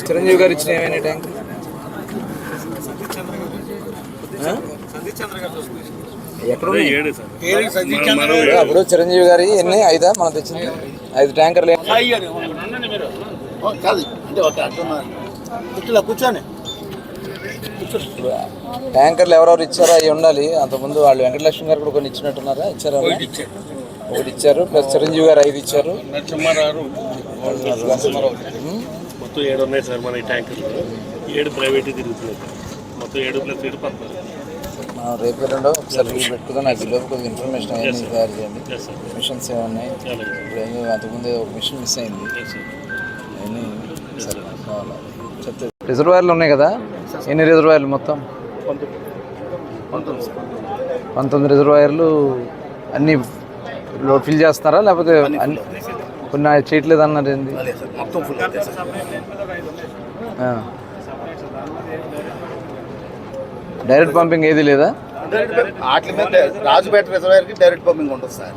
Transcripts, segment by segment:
చిరంజీవి గారు ఇచ్చిన ఏమైనా ట్యాంక్ అప్పుడు చిరంజీవి గారి ఎన్ని? ఐదా? మనం తెచ్చింది? ఐదు ట్యాంకర్లు ట్యాంకర్లు ఎవరెవరు ఇచ్చారో అవి ఉండాలి. అంతకుముందు వాళ్ళు వెంకటలక్ష్మి గారు కూడా కొన్ని ఇచ్చినట్టున్నారా? ఇచ్చారా? ఒకటి ఇచ్చారు. ప్లస్ చిరంజీవి గారు ఐదు ఇచ్చారు. మొత్తం ఏడు ఉన్నాయి సార్ మన ఈ ట్యాంకర్లు ఏడు ప్రైవేట్ తిరుగుతున్నాయి సార్. మొత్తం ఏడు ప్లస్ ఏడు రేపు ఒకసారి పెట్టుకుందాం. నాకు ఇన్ఫర్మేషన్ అవన్నీ తయారు చేయండి. మిషన్స్ ఏమున్నాయి అంతకుముందు ఒక మిషన్ మిస్ అయింది. సార్ కావాలి చెప్తే రిజర్వాయర్లు ఉన్నాయి కదా? ఎన్ని రిజర్వాయర్లు మొత్తం? పంతొమ్మిది. రిజర్వాయర్లు అన్ని లో- ఫిల్ చేస్తారా లేకపోతే అన్ని కొన్ని చేయట్లేదు అన్నారు ఏంది? మొత్తం ఫుల్. డైరెక్ట్ పంపింగ్ ఏది లేదా? వాటి మీద రాజుపేట రిజర్వాయర్కి డైరెక్ట్ పంపింగ్ ఉంటుంది సార్.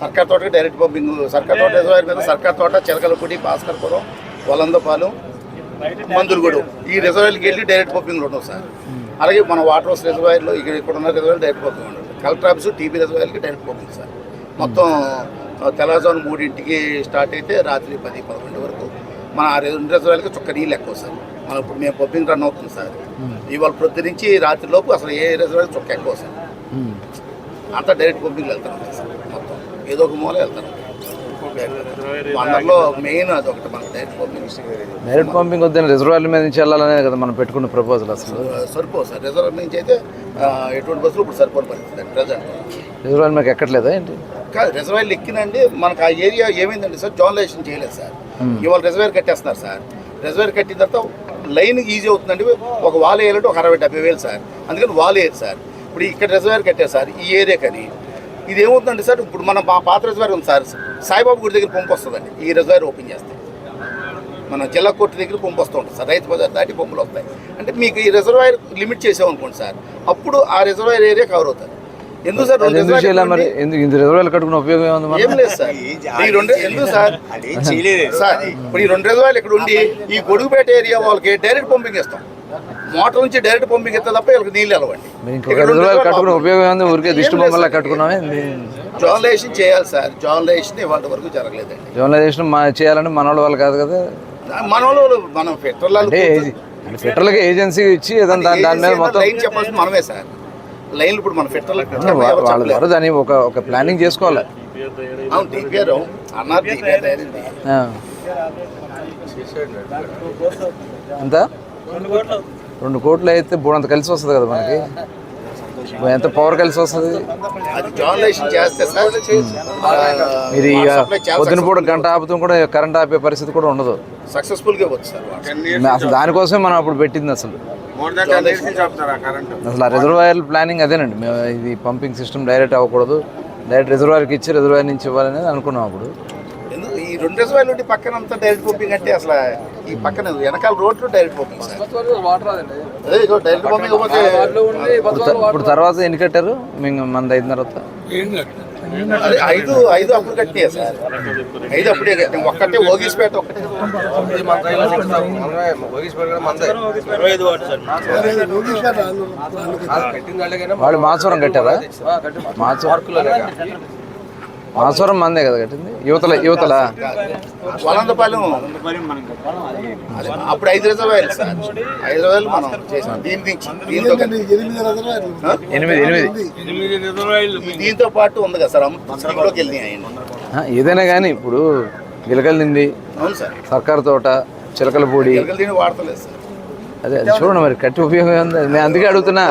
సర్కార్ తోటకి డైరెక్ట్ పంపింగ్ సర్కార్ తోట రిజర్వాయర్ మీద సర్కార్ తోట చిలకలపూడి భాస్కర్పురం వలందపాలెం మందులగూడు. ఈ రిజర్వాయర్కి వెళ్ళి డైరెక్ట్ పంపింగ్ ఉంటుంది సార్. అలాగే మన వాటర్ హౌస్ రిజర్వాయర్లో ఇక్కడ ఇక్కడ ఉన్న రిజర్వాయర్ డైరెక్ట్ పంపింగ్ ఉంటుంది. కలెక్టర్ ఆఫీస్ టీబీ రిజర్వాయర్కి డైరెక్ట్ పంపింగ్ సార్. మొత్తం ఆ, తెల్లవారుజామున మూడింటికి స్టార్ట్ అయితే రాత్రి పది పదకొండు వరకు. మన ఆ రెండు రిజర్వాయర్కి చుక్క నీళ్ళు ఎక్కువ సార్. మనం ఇప్పుడు మేము పంపింగ్ రన్ అవుతుంది సార్. ఇవాళ ప్రొద్దు నుంచి రాత్రి లోపు అసలు ఏ రిజర్వాయర్ చుక్క ఎక్కువ సార్. ఉమ్. అంతా డైరెక్ట్ పంపింగ్ వెళ్తాను సార్ మొత్తం. ఏదో ఒక మూల వెళ్తాను అందరిలో మెయిన్ అది ఒకటి మనకు డైరెక్ట్ పంపింగ్ డైరెక్ట్ పంపింగ్ వద్దని రిజర్వాయర్ల మీద నుంచి వెళ్ళాలనే కదా మనం పెట్టుకున్న ప్రపోజల్ అసలు. సరిపో సార్. రిజర్వ్ నుంచి అయితే ఎటువంటి బస్సులు ఇప్పుడు సరిపోని పరిస్థితి ప్రజెంట్. రిజర్వాయర్ మీకు ఎక్కట్లేదా ఏంటి? కాదు రిజర్వాయర్లు ఎక్కినండి. మనకు ఆ ఏరియా ఏమైందండి సార్? జోనలైజేషన్ చేయలేదు సార్. ఇవాళ రిజర్వాయర్ కట్టేస్తున్నారు సార్. రిజర్వాయర్ కట్టిన తర్వాత లైన్ ఈజీ అవుతుందండి. ఒక వాల్ వేయాలంటే ఒక అరవై డెబ్బై వేలు సార్. అందుకని వాల్ వేయదు సార్. ఇప్పుడు ఇక్కడ రిజర్వాయర్ కట్టారు సార్. ఈ ఏరియా కానీ ఇది ఏమవుతుందండి సార్ ఇప్పుడు మన మా పాత రిజర్వాయర్ ఉంది సార్. సాయిబాబు గుడి దగ్గర పంపు వస్తుందండి. ఈ రిజర్వాయర్ ఓపెన్ చేస్తే. మన జిల్లా కోర్టు దగ్గర పంపు వస్తూ ఉంటుంది సార్. రైతు బజార్ దాటి పంపులు వస్తాయి. అంటే మీకు ఈ రిజర్వాయర్ లిమిట్ చేసామనుకోండి సార్ అప్పుడు ఆ రిజర్వాయర్ ఏరియా కవర్ అవుతుంది. ఎందుకు సార్ రిజర్వాయర్లు కట్టుకున్న ఉపయోగం ఏముంది మరి? ఏం లేదు సార్. ఈ రెండు ఎందుకు సార్? సార్ ఇప్పుడు ఈ రెండు రిజర్వాయర్లు ఇక్కడ ఉండి ఈ గొడుగుపేట ఏరియా వాళ్ళకి డైరెక్ట్ పంపింగ్ ఇస్తాం మోటార్ నుంచి డైరెక్ట్ పంపింగ్ ఇస్తే తప్ప వీళ్ళకి నీళ్ళు వెళ్ళవండి కట్టుకున్న ఉపయోగం ఊరికే దిష్టి బొమ్మలా కట్టుకున్నామే జోనలైజేషన్ చేయాలి సార్. జోనలైజేషన్ ఇవాళ వరకు జరగలేదండి. జర్నలైజేషన్ మా చేయాలంటే మన వాళ్ళు కాదు కదా? మన వాళ్ళు మనం పెట్రోల్ ఫెటర్లకి ఏజెన్సీ ఇచ్చి దాని దాని మీద మొత్తం లైన్ చెప్పాల్సింది మనమే సార్. లైన్ ఇప్పుడు మన పెట్రోల్ వాళ్ళ ద్వారా దాన్ని ఒక ఒక ప్లానింగ్ చేసుకోవాలి. అవును అన్నారు. ఎంత? రెండు కోట్లు అయితే బోడంత కలిసి వస్తుంది కదా మనకి. ఎంత పవర్ కలిసి వస్తుంది? అది జోనలైజేషన్ చేస్తే సార్ మీరు పొద్దున పూట గంట ఆపుతూ కూడా కరెంట్ ఆపే పరిస్థితి కూడా ఉండదు. సార్. అసలు దానికోసమే మనం అప్పుడు పెట్టింది అసలు. అసలు ఆ రిజర్వాయర్ ప్లానింగ్ అదేనండి. మేము ఇది పంపింగ్ సిస్టమ్ డైరెక్ట్ అవ్వకూడదు. డైరెక్ట్ రిజర్వాయర్కి ఇచ్చి రిజర్వాయర్ నుంచి ఇవ్వాలనేది అనుకున్నాం అప్పుడు. ఈ రెండు రిజర్వాయర్లు పక్కన అంతా డైరెక్ట్ పంపింగ్ అంటే అసలు ఈ పక్కన వెనకాల రోడ్లు direct pumping sir. Direct pumping పోతే ఇప్పుడు తర్వాత ఎన్ని కట్టారు? మేము మన అయిన తర్వాత. అదే ఐదు ఐదు అప్పుడు కట్టినాయి సార్? ఐదు అప్పుడే కట్టినాం. ఒక్కటే ఓగిసిపేట ఒక్కటే. వాళ్ళు మాచవరం కట్టారా? మాచవరం. మాచవరం మందే కదా కట్టింది? యువతల యువతల వలందపాలెం అప్పుడు ఐదు రిజర్వాయర్లు సార్. ఐదు రిజర్వాయర్లు మనం చేసాం. దీని నుంచి దీంతో కలిపి. ఆ? ఎనిమిది ఎనిమిది దీంతో పాటు ఉంది కదా సార్. అమృతలోకి వెళ్ళినాయి ఏదైనా కానీ ఇప్పుడు గిలకలింది అవును సార్. సర్కారు తోట చిలకలపూడి వాడతలేదు సార్. అదే అది చూడండి మరి కట్టి ఉపయోగం ఉంది నేను అందుకే అడుగుతున్నా.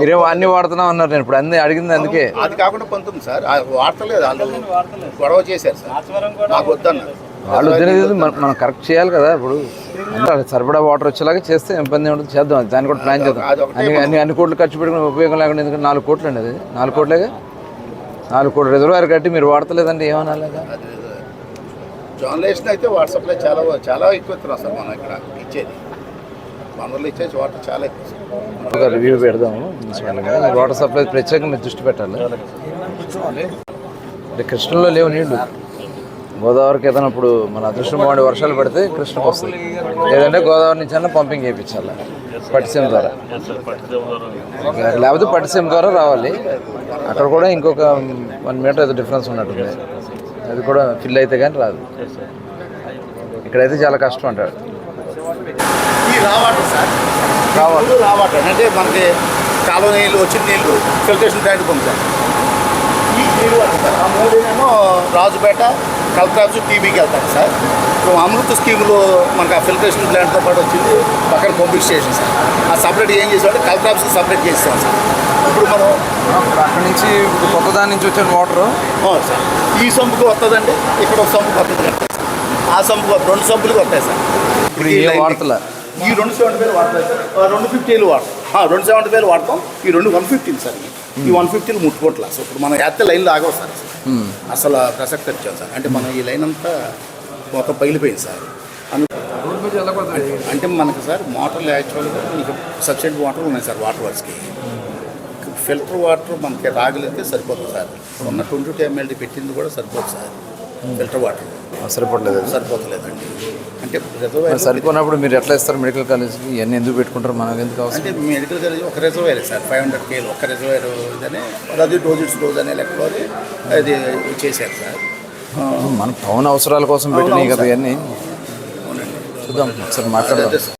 మీరేమో అన్ని వాడుతున్నాం అన్నారు నేను ఇప్పుడు అన్ని అడిగింది అందుకే. అది కాకుండా పంతుంది సార్. ఆ వాడతలేదు వాళ్ళు గొడవ చేశారు సార్. నాకు వద్దన్నారు. వాళ్ళు తినేది మనం కరెక్ట్ చేయాలి కదా ఇప్పుడు. సరిపడా వాటర్ వచ్చేలాగా చేస్తే ఇబ్బంది ఉంటుంది చేద్దాం దాన్ని కూడా ప్లాన్ చేద్దాం. అన్ని అన్ని అన్ని కోట్లు ఖర్చు పెట్టుకుని ఉపయోగం లేకుండా ఎందుకంటే నాలుగు కోట్లు అండి అది. నాలుగు కోట్లేగా? నాలుగు కోట్లు రిజర్వాయర్ కట్టి మీరు వాడతలేదండి ఏమనాలిగా అది జర్నలిస్ట్ అయితే వాట్సాప్లో చాలా చాలా ఎక్కువ సార్ మనం ఇక్కడ ఇచ్చేది. వనరులు ఇచ్చేసి వాటర్ చాలా ఒక రివ్యూ పెడదాము. వాటర్ సప్లై ప్రత్యేకంగా దృష్టి పెట్టాలి. అంటే కృష్ణలో లేవు నీళ్ళు. గోదావరికి ఏదైనా ఇప్పుడు మన అదృష్టం బాగుండి వర్షాలు పడితే కృష్ణకు వస్తుంది లేదంటే గోదావరి నుంచి అన్న పంపింగ్ చేయించాలి. పట్టిసీమ ద్వారా. లేకపోతే పట్టిసీమ ద్వారా రావాలి. అక్కడ కూడా ఇంకొక వన్ మీటర్ ఏదో డిఫరెన్స్ ఉన్నట్టుంది. అది కూడా ఫిల్ అయితే కానీ రాదు. ఇక్కడైతే చాలా కష్టం అంటాడు. ఈ రా వాటర్ సార్. రావాలి ఇప్పుడు రా వాటర్ అంటే మనకి కాలువ నీళ్ళు వచ్చిన నీళ్ళు ఫిల్టరేషన్ ప్లాంట్ పంపుతారు ఈ నీళ్ళు సార్. ఆ మూడేమో రాజుపేట కల్కాజ్ టీబీకి వెళ్తారు సార్. ఇప్పుడు అమృత స్కీమ్లో మనకి ఆ ఫిల్టరేషన్ ప్లాంట్తో పాటు వచ్చింది పక్కన పంపింగ్ స్టేషన్ సార్. ఆ సపరేట్ ఏం చేసామంటే కల్కాబ్స్కి సపరేట్ చేస్తాం సార్. ఇప్పుడు మనం అక్కడ నుంచి ఇప్పుడు కొత్త దాని నుంచి వచ్చిన వాటర్ అవును సార్. ఈ సంపుకి వస్తుందండి. ఇక్కడ ఒక సంపు వస్తుంది ఆ సంపు రెండు సంపులకి వస్తాయి సార్. ఇప్పుడు ఏ వార్తల ఈ రెండు సెవెంటీ వేలు వాడతాయి సార్? ఆ రెండు ఫిఫ్టీలు వాడతాం. రెండు సెవెంటీ వేలు వాడతాం. ఈ రెండు వన్ ఫిఫ్టీలు సార్ ఈ వన్ ఫిఫ్టీలు ముట్టుకోవట్లేదు సార్. ఇప్పుడు మనం ఎత్తే లైన్లు ఆగవు సార్. అసలు ప్రసక్తి వచ్చాం సార్. అంటే మనం ఈ లైన్ అంతా మొత్తం పగిలిపోయింది సార్. అంటే మనకి సార్ మోటార్లు యాక్చువల్గా మీకు సబ్సిడీ వాటర్ ఉన్నాయి సార్ వాటర్ వర్క్స్కి. ఫిల్టర్ వాటర్ మనకి రాగలిగితే సరిపోతుంది సార్. ఉన్న ట్వంటీ టూ ఎంఎల్డీ పెట్టింది కూడా సరిపోతుంది సార్. Filter water. సరిపోవట్లేదు. సరిపోతలేదండి. అంటే రిజర్వాయర్ సరిపోయినప్పుడు మీరు ఎట్లా ఇస్తారు మెడికల్ కాలేజ్కి ఇవన్నీ ఎందుకు పెట్టుకుంటారు? మనకు ఎందుకు అవసరం? అంటే మెడికల్ కాలేజ్ ఒక రిజర్వాయర్ సార్. ఫైవ్ హండ్రెడ్ కేలు ఒక రిజర్వాయర్ ఇదనే అది డోజిట్స్ డోజ్ అనే లెక్కలో అది చేశారు సార్. మన టౌన్ అవసరాల కోసం పెట్టినాయి కదా ఇవన్నీ. చూద్దాం ఒకసారి మాట్లాడదాం. సార్.